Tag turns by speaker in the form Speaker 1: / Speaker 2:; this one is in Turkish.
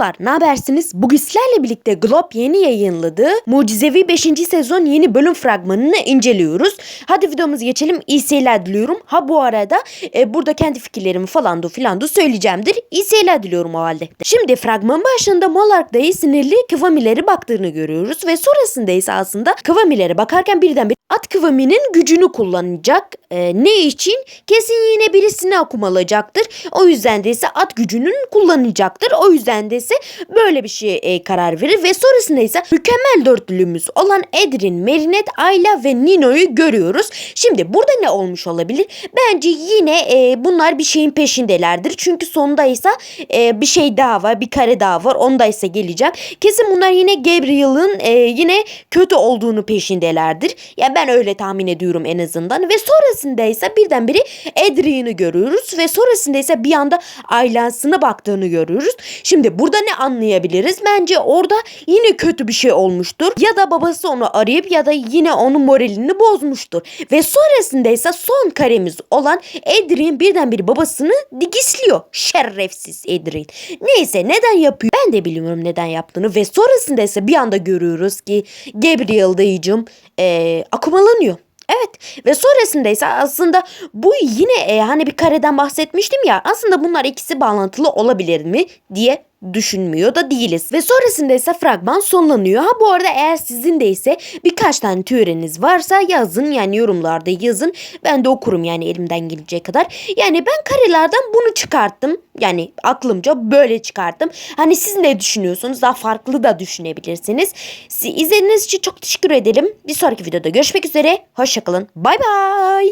Speaker 1: Selamlar, ne habersiniz? Bugün sizlerle birlikte Glob yeni yayınladığı Mucizevi 5. sezon yeni bölüm fragmanını inceliyoruz. Hadi videomuza geçelim. İyi seyirler diliyorum. Ha bu arada e, burada kendi fikirlerimi falan da filan da söyleyeceğimdir. İyi seyirler diliyorum o halde. Şimdi fragman başında Molark dayı sinirli Kıvamileri baktığını görüyoruz ve sonrasında ise aslında Kıvamileri bakarken birdenbire at Kıvami'nin gücünü kullanacak. E, ne için? Kesin yine birisini akumalayacaktır. O yüzden de ise at gücünün kullanacaktır. O yüzden de böyle bir şeye e, karar verir ve sonrasında ise mükemmel dörtlümüz olan Edrin, Merinet, Ayla ve Nino'yu görüyoruz. Şimdi burada ne olmuş olabilir? Bence yine e, bunlar bir şeyin peşindelerdir. Çünkü sonunda ise e, bir şey daha var, bir kare daha var. Onda ise geleceğim. Kesin bunlar yine Gabriel'ın e, yine kötü olduğunu peşindelerdir. Ya ben öyle tahmin ediyorum en azından. Ve sonrasında ise birdenbire Adrian'ı görüyoruz ve sonrasında ise bir anda Ayla'sına baktığını görüyoruz. Şimdi burada ne anlayabiliriz? Bence orada yine kötü bir şey olmuştur. Ya da babası onu arayıp ya da yine onun moralini bozmuştur. Ve sonrasında ise son karemiz olan Adrian birdenbire babasını digisliyor. Şerefsiz Adrian. Neyse neden yapıyor? Ben de bilmiyorum neden yaptığını. Ve sonrasında ise bir anda görüyoruz ki Gabriel dayıcım eee akumalanıyor. Evet ve sonrasında ise aslında bu yine e, hani bir kareden bahsetmiştim ya aslında bunlar ikisi bağlantılı olabilir mi diye düşünmüyor da değiliz. Ve sonrasında ise fragman sonlanıyor. Ha bu arada eğer sizin de ise birkaç tane teoriniz varsa yazın yani yorumlarda yazın. Ben de okurum yani elimden gelecek kadar. Yani ben karelerden bunu çıkarttım. Yani aklımca böyle çıkarttım. Hani siz ne düşünüyorsunuz? Daha farklı da düşünebilirsiniz. Siz izlediğiniz için çok teşekkür ederim. Bir sonraki videoda görüşmek üzere. Hoşçakalın. Bay bay.